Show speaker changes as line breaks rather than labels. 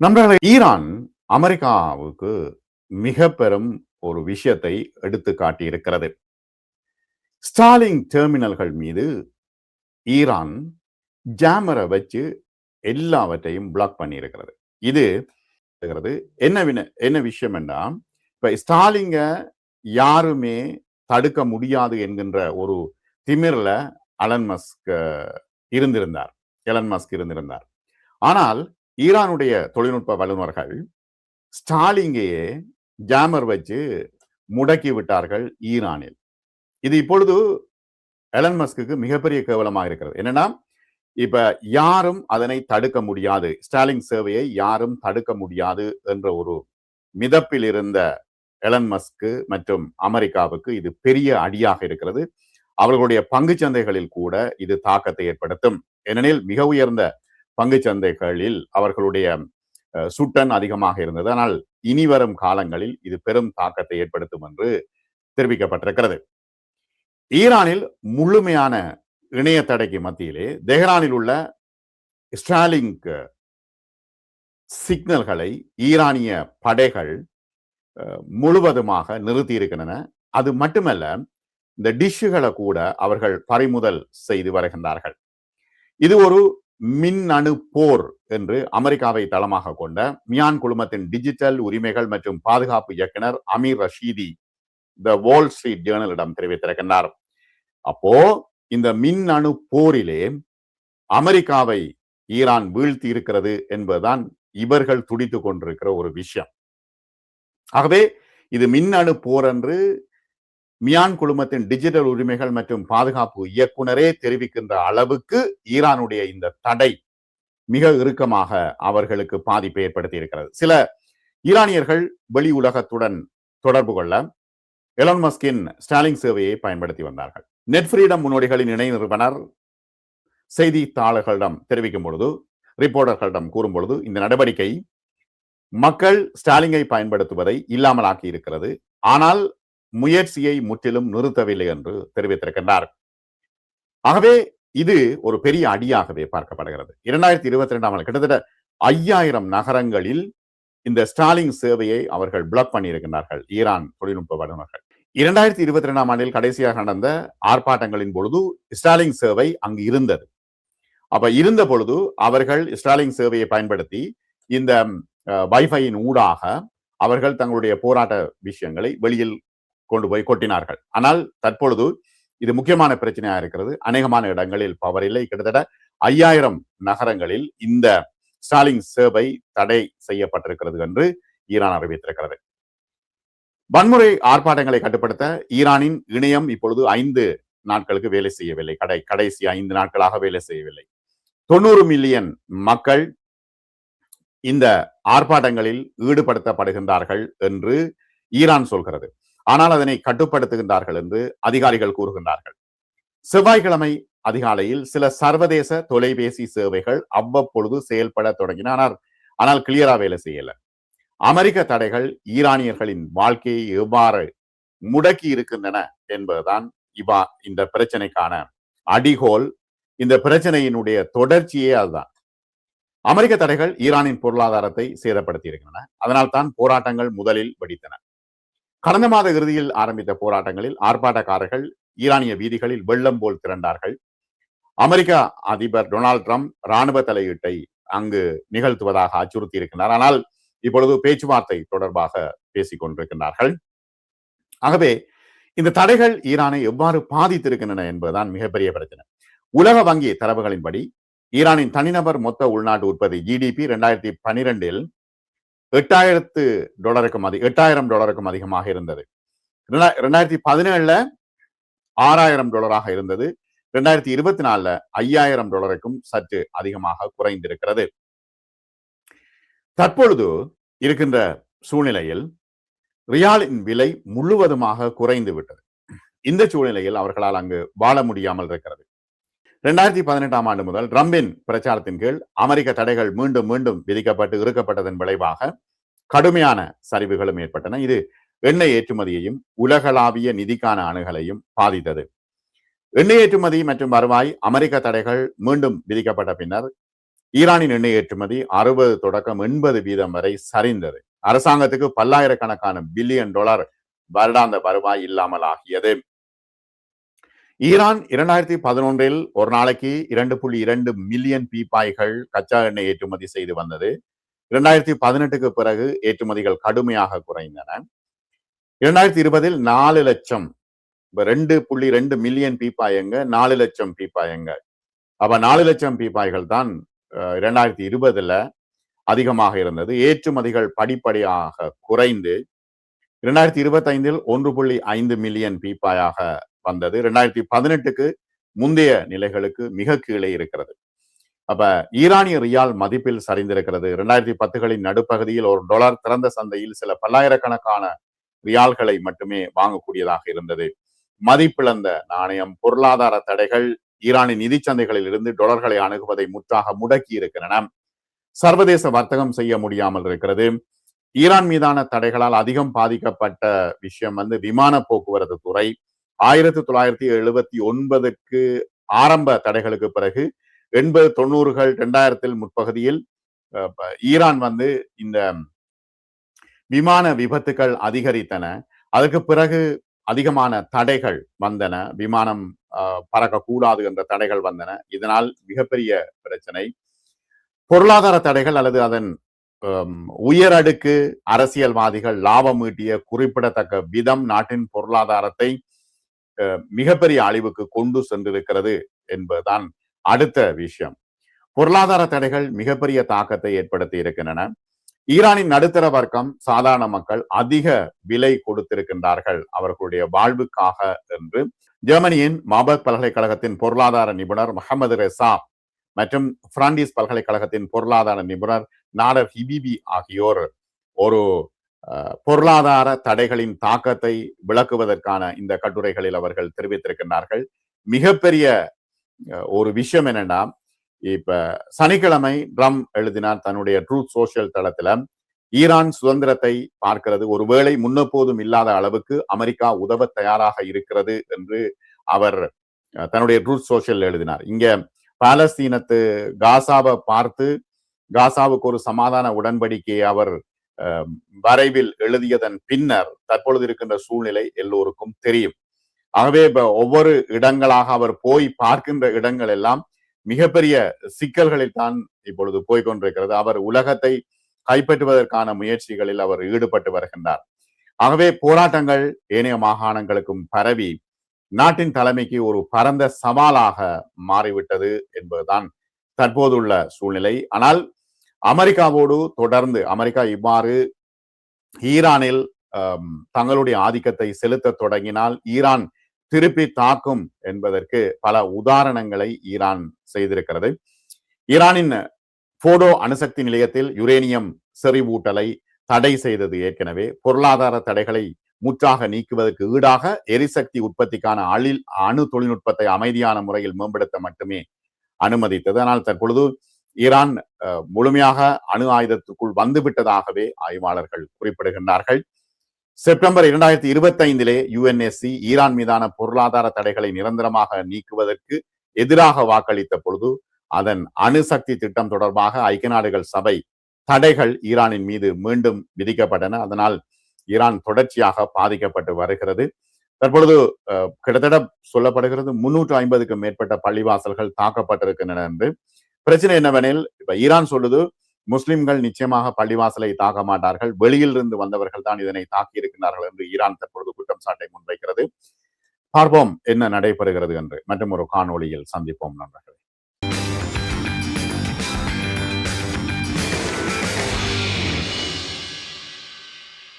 நண்பர்களே ஈரான் அமெரிக்காவுக்கு மிக பெரும் ஒரு விஷயத்தை எடுத்து காட்டியிருக்கிறது. ஸ்டாலிங் டெர்மினல்கள் மீது ஈரான் ஜாமரை வச்சு எல்லாவற்றையும் பிளாக் பண்ணியிருக்கிறது. இது என்ன என்ன விஷயம் என்றால் இப்ப ஸ்டாலிங்க யாருமே தடுக்க முடியாது என்கின்ற ஒரு திமிர்ல அலன் மஸ்க் இருந்திருந்தார். எலன் மஸ்க் இருந்திருந்தார். ஆனால் ஈரானுடைய தொழில்நுட்ப வல்லுநர்கள் ஸ்டாலிங்கையே ஜாமர் வச்சு முடக்கி விட்டார்கள் ஈரானில். இது இப்பொழுது எலன் மஸ்க்கு மிகப்பெரிய கேவலமாக இருக்கிறது. என்னன்னா இப்ப யாரும் அதனை தடுக்க முடியாது. ஸ்டாலிங் சேவையை யாரும் தடுக்க முடியாது என்ற ஒரு மிதப்பில் இருந்த எலன் மஸ்க்கு மற்றும் அமெரிக்காவுக்கு இது பெரிய அடியாக இருக்கிறது. அவர்களுடைய பங்கு சந்தைகளில் கூட இது தாக்கத்தை ஏற்படுத்தும். ஏனெனில் மிக உயர்ந்த பங்கு சந்தைகளில் அவர்களுடைய சுட்டன் அதிகமாக இருந்தது. ஆனால் இனி வரும் காலங்களில் இது பெரும் தாக்கத்தை ஏற்படுத்தும் என்று தெரிவிக்கப்பட்டிருக்கிறது. ஈரானில் முழுமையான இணைய தடைக்கு மத்தியிலே தெஹ்ரானில் உள்ள ஸ்டாலிங் சிக்னல்களை ஈரானிய படைகள் முழுவதுமாக நிறுத்தி இருக்கின்றன அது மட்டுமல்ல இந்த டிஷ்ஷுகளை கூட அவர்கள் பறிமுதல் செய்து வருகின்றார்கள். இது ஒரு மின்னணு போர் என்று அமெரிக்காவை தளமாக கொண்ட மியான் குழுமத்தின் டிஜிட்டல் உரிமைகள் மற்றும் பாதுகாப்பு இயக்குனர் அமீர் ரஷீதி த வால் ஸ்ட்ரீட் ஜேர்னலிடம் தெரிவித்திருக்கின்றார். அப்போ இந்த மின்னணு போரிலே அமெரிக்காவை ஈரான் வீழ்த்தி இருக்கிறது என்பதுதான் இவர்கள் துடித்து கொண்டிருக்கிற ஒரு விஷயம். ஆகவே இது மின்னணு போர் என்று மியான் குழுமத்தின் டிஜிட்டல் உரிமைகள் மற்றும் பாதுகாப்பு இயக்குனரே தெரிவிக்கின்ற அளவுக்கு ஈரானுடைய இந்த தடை மிக இறுக்கமாக அவர்களுக்கு பாதிப்பை ஏற்படுத்தி இருக்கிறது சில ஈரானியர்கள் வெளி உலகத்துடன் தொடர்பு கொள்ள எலான் மஸ்கின் ஸ்டாலிங் சேவையை பயன்படுத்தி வந்தார்கள். நெட் ஃப்ரீடம் முன்னோடிகளின் இணை நிறுவனர் செய்தித்தாளர்களிடம் தெரிவிக்கும் பொழுது ரிப்போர்ட்டர்களிடம் கூறும் பொழுது இந்த நடவடிக்கை மக்கள் ஸ்டாலிங்கை பயன்படுத்துவதை இல்லாமலாக்கி இருக்கிறது. ஆனால் முயற்சியை முற்றிலும் நிறுத்தவில்லை என்று தெரிவித்திருக்கின்றார். ஆகவே இது ஒரு பெரிய அடியாகவே பார்க்கப்படுகிறது. இரண்டாயிரத்தி இருபத்தி ரெண்டாம் ஆண்டு கிட்டத்தட்ட ஐயாயிரம் நகரங்களில் இந்த ஸ்டாலிங் சேவையை அவர்கள் பிளாக் பண்ணியிருக்கிறார்கள் ஈரான் தொழில்நுட்ப வல்லுநர்கள். இரண்டாயிரத்தி இருபத்தி ரெண்டாம் ஆண்டில் கடைசியாக நடந்த ஆர்ப்பாட்டங்களின் பொழுது ஸ்டாலிங் சேவை அங்கு இருந்தது. அப்ப இருந்த பொழுது அவர்கள் ஸ்டாலிங் சேவையை பயன்படுத்தி இந்த வைஃபையின் ஊடாக அவர்கள் தங்களுடைய போராட்ட விஷயங்களை வெளியில் கொண்டு போய் கொட்டினார்கள். ஆனால் தற்பொழுது இது முக்கியமான பிரச்சனையா இருக்கிறது. அநேகமான இடங்களில் பவர் இல்லை. கிட்டத்தட்ட ஐயாயிரம் நகரங்களில் இந்த ஸ்டாலிங் சேவை தடை செய்யப்பட்டிருக்கிறது என்று ஈரான் அறிவித்திருக்கிறது. வன்முறை ஆர்ப்பாட்டங்களை கட்டுப்படுத்த ஈரானின் இணையம் இப்பொழுது ஐந்து நாட்களுக்கு வேலை செய்யவில்லை. கடை கடைசி ஐந்து நாட்களாக வேலை செய்யவில்லை. தொண்ணூறு மில்லியன் மக்கள் இந்த ஆர்ப்பாட்டங்களில் ஈடுபடுத்தப்படுகின்றார்கள் என்று ஈரான் சொல்கிறது. ஆனால் அதனை கட்டுப்படுத்துகின்றார்கள் என்று அதிகாரிகள் கூறுகின்றார்கள். செவ்வாய்க்கிழமை அதிகாலையில் சில சர்வதேச தொலைபேசி சேவைகள் அவ்வப்பொழுது செயல்பட தொடங்கின. ஆனால் ஆனால் கிளியரா வேலை செய்யல. அமெரிக்க தடைகள் ஈரானியர்களின் வாழ்க்கையை எவ்வாறு முடக்கி இருக்கின்றன என்பதுதான் இவா இந்த பிரச்சனைக்கான அடிகோல். இந்த பிரச்சனையினுடைய தொடர்ச்சியே அதுதான். அமெரிக்க தடைகள் ஈரானின் பொருளாதாரத்தை சேதப்படுத்தி இருக்கின்றன அதனால் தான் போராட்டங்கள் முதலில் வெடித்தன. கடந்த மாத இறுதியில் ஆரம்பித்த போராட்டங்களில் ஆர்ப்பாட்டக்காரர்கள் ஈரானிய வீதிகளில் வெள்ளம் போல் திரண்டார்கள். அமெரிக்க அதிபர் டொனால்ட் ட்ரம்ப் ராணுவ தலையீட்டை அங்கு நிகழ்த்துவதாக அச்சுறுத்தி இருக்கின்றார் ஆனால் இப்பொழுது பேச்சுவார்த்தை தொடர்பாக பேசிக் கொண்டிருக்கின்றார்கள். ஆகவே இந்த தடைகள் ஈரானை எவ்வாறு பாதித்திருக்கின்றன என்பதுதான் மிகப்பெரிய பிரச்சனை. உலக வங்கி தரவுகளின்படி ஈரானின் தனிநபர் மொத்த உள்நாட்டு உற்பத்தி ஜிடிபி இரண்டாயிரத்தி பனிரெண்டில் எட்டாயிரத்து டாலருக்கும் அதிக எட்டாயிரம் டாலருக்கும் அதிகமாக இருந்தது. ரெண்டாயிரத்தி பதினேழுல ஆறாயிரம் டாலராக இருந்தது. ரெண்டாயிரத்தி இருபத்தி நாலுல ஐயாயிரம் டாலருக்கும் சற்று அதிகமாக குறைந்திருக்கிறது. தற்பொழுது இருக்கின்ற சூழ்நிலையில் ரியாலின் விலை முழுவதுமாக குறைந்து விட்டது. இந்த சூழ்நிலையில் அவர்களால் அங்கு வாழ முடியாமல் இருக்கிறது. ரெண்டாயிரத்தி பதினெட்டாம் ஆண்டு முதல் ட்ரம்பின் பிரச்சாரத்தின் கீழ் அமெரிக்க தடைகள் மீண்டும் மீண்டும் விதிக்கப்பட்டு இருக்கப்பட்டதன் விளைவாக கடுமையான சரிவுகளும் ஏற்பட்டன. இது எண்ணெய் ஏற்றுமதியையும் உலகளாவிய நிதிக்கான அணுகலையும் பாதித்தது. எண்ணெய் ஏற்றுமதி மற்றும் வருவாய் அமெரிக்க தடைகள் மீண்டும் விதிக்கப்பட்ட பின்னர் ஈரானின் எண்ணெய் ஏற்றுமதி அறுபது தொடக்கம் எண்பது வீதம் வரை சரிந்தது. அரசாங்கத்துக்கு பல்லாயிரக்கணக்கான பில்லியன் டாலர் வருடாந்த வருவாய் இல்லாமல் ஆகியது. ஈரான் இரண்டாயிரத்தி பதினொன்றில் ஒரு நாளைக்கு இரண்டு புள்ளி இரண்டு மில்லியன் பீப்பாய்கள் கச்சா எண்ணெய் ஏற்றுமதி செய்து வந்தது. இரண்டாயிரத்தி பதினெட்டுக்கு பிறகு ஏற்றுமதிகள் கடுமையாக குறைந்தன. இரண்டாயிரத்தி இருபதில் நாலு லட்சம் ரெண்டு புள்ளி ரெண்டு மில்லியன் பீப்பாயங்க நாலு லட்சம் பீப்பாயங்க. அப்ப நாலு லட்சம் பீப்பாய்கள் தான் இரண்டாயிரத்தி இருபதுல அதிகமாக இருந்தது. ஏற்றுமதிகள் படிப்படியாக குறைந்து இரண்டாயிரத்தி இருபத்தி ஐந்தில் ஒன்று புள்ளி ஐந்து மில்லியன் பீப்பாயாக வந்தது. இரண்டாயிரத்தி பதினெட்டுக்கு முந்தைய நிலைகளுக்கு மிக கீழே இருக்கிறது. அப்ப ஈரானிய ரியால் மதிப்பில் சரிந்திருக்கிறது. இரண்டாயிரத்தி பத்துகளின் நடுப்பகுதியில் ஒரு டாலர் திறந்த சந்தையில் சில பல்லாயிரக்கணக்கான ரியால்களை மட்டுமே வாங்கக்கூடியதாக இருந்தது. மதிப்பிழந்த நாணயம் பொருளாதார தடைகள் ஈரானின் நிதி சந்தைகளில் இருந்து டொலர்களை அணுகுவதை முற்றாக முடக்கி இருக்கின்றன. சர்வதேச வர்த்தகம் செய்ய முடியாமல் இருக்கிறது. ஈரான் மீதான தடைகளால் அதிகம் பாதிக்கப்பட்ட விஷயம் வந்து விமான போக்குவரத்து துறை. ஆயிரத்தி தொள்ளாயிரத்தி எழுபத்தி ஒன்பதுக்கு ஆரம்ப தடைகளுக்கு பிறகு எண்பது தொண்ணூறுகள் இரண்டாயிரத்தில் முற்பகுதியில் ஈரான் வந்து இந்த விமான விபத்துகள் அதிகரித்தன. அதற்கு பிறகு அதிகமான தடைகள் வந்தன. விமானம் பறக்கக்கூடாது என்ற தடைகள் வந்தன. இதனால் மிகப்பெரிய பிரச்சனை. பொருளாதார தடைகள் அல்லது அதன் உயரடுக்கு அரசியல்வாதிகள் லாபம் ஈட்டிய குறிப்பிடத்தக்க விதம் நாட்டின் பொருளாதாரத்தை மிகப்பெரிய அழிவுக்கு கொண்டு சென்றிருக்கிறது என்பதுதான் அடுத்த விஷயம். பொருளாதார தடைகள் மிகப்பெரிய தாக்கத்தை ஏற்படுத்தி இருக்கின்றன. ஈரானின் நடுத்தர வர்க்கம் சாதாரண மக்கள் அதிக விலை கொடுத்திருக்கின்றார்கள் அவர்களுடைய வாழ்வுக்காக என்று. ஜெர்மனியின் மாபர்க் பல்கலைக்கழகத்தின் பொருளாதார நிபுணர் முகமது ரெசா மற்றும் பிராண்டிஸ் பல்கலைக்கழகத்தின் பொருளாதார நிபுணர் நாடர் ஹிபிபி ஆகியோர் ஒரு பொருளாதார தடைகளின் தாக்கத்தை விளக்குவதற்கான இந்த கட்டுரைகளில் அவர்கள் தெரிவித்திருக்கின்றார்கள். மிகப்பெரிய ஒரு விஷயம் என்னன்னா இப்ப சனிக்கிழமை ட்ரம் எழுதினார் தன்னுடைய ட்ரூத் சோசியல் தளத்துல ஈரான் சுதந்திரத்தை பார்க்கிறது ஒருவேளை முன்னப்போதும் இல்லாத அளவுக்கு அமெரிக்கா உதவ தயாராக இருக்கிறது என்று அவர் தன்னுடைய ட்ரூத் சோசியல் எழுதினார். இங்க பாலஸ்தீனத்து காசாவை பார்த்து காசாவுக்கு ஒரு சமாதான உடன்படிக்கையை அவர் வரைவில் எழுதியதன் பின்னர் தற்பொழுது இருக்கின்ற சூழ்நிலை எல்லோருக்கும் தெரியும். ஆகவே இப்ப ஒவ்வொரு இடங்களாக அவர் போய் பார்க்கின்ற இடங்கள் எல்லாம் மிகப்பெரிய சிக்கல்களில் தான் இப்பொழுது போய்கொண்டிருக்கிறது அவர் உலகத்தை கைப்பற்றுவதற்கான முயற்சிகளில் அவர் ஈடுபட்டு வருகின்றார். ஆகவே போராட்டங்கள் ஏனைய மாகாணங்களுக்கும் பரவி நாட்டின் தலைமைக்கு ஒரு பரந்த சவாலாக மாறிவிட்டது என்பதுதான் தற்போதுள்ள சூழ்நிலை. ஆனால் அமெரிக்காவோடு தொடர்ந்து அமெரிக்கா இவ்வாறு ஈரானில் தங்களுடைய ஆதிக்கத்தை செலுத்த தொடங்கினால் ஈரான் திருப்பி தாக்கும் என்பதற்கு பல உதாரணங்களை ஈரான் செய்திருக்கிறது. ஈரானின் போடோ அணுசக்தி நிலையத்தில் யுரேனியம் செறிவூட்டலை தடை செய்தது ஏற்கனவே. பொருளாதார தடைகளை முற்றாக நீக்குவதற்கு ஈடாக எரிசக்தி உற்பத்திக்கான அழில் அணு தொழில்நுட்பத்தை அமைதியான முறையில் மேம்படுத்த மட்டுமே அனுமதித்தது. ஆனால் தற்பொழுது ஈரான் முழுமையாக அணு ஆயுதத்துக்குள் வந்துவிட்டதாகவே ஆய்வாளர்கள் குறிப்பிடுகின்றார்கள். செப்டம்பர் இரண்டாயிரத்தி இருபத்தி ஐந்திலே யுஎன்எஸ்சி ஈரான் மீதான பொருளாதார தடைகளை நிரந்தரமாக நீக்குவதற்கு எதிராக வாக்களித்த பொழுது அதன் அணுசக்தி திட்டம் தொடர்பாக ஐக்கிய நாடுகள் சபை தடைகள் ஈரானின் மீது மீண்டும் விதிக்கப்பட்டன. அதனால் ஈரான் தொடர்ச்சியாக பாதிக்கப்பட்டு வருகிறது. தற்பொழுது கிட்டத்தட்ட சொல்லப்படுகிறது முன்னூற்று ஐம்பதுக்கும் மேற்பட்ட பள்ளிவாசல்கள் தாக்கப்பட்டிருக்கின்றன என்று. பிரச்சனை என்னவெனில் இப்ப ஈரான் சொல்லுது முஸ்லிம்கள் நிச்சயமாக பள்ளிவாசலை தாக்க மாட்டார்கள். வெளியில் இருந்து வந்தவர்கள் தான் இதனை தாக்கி இருக்கிறார்கள் என்று ஈரான் தற்பொழுது குற்றம் சாட்டை முன்வைக்கிறது. பார்ப்போம் என்ன நடைபெறுகிறது என்று. மற்றும் ஒரு காணொலியில் சந்திப்போம் நண்பர்களே.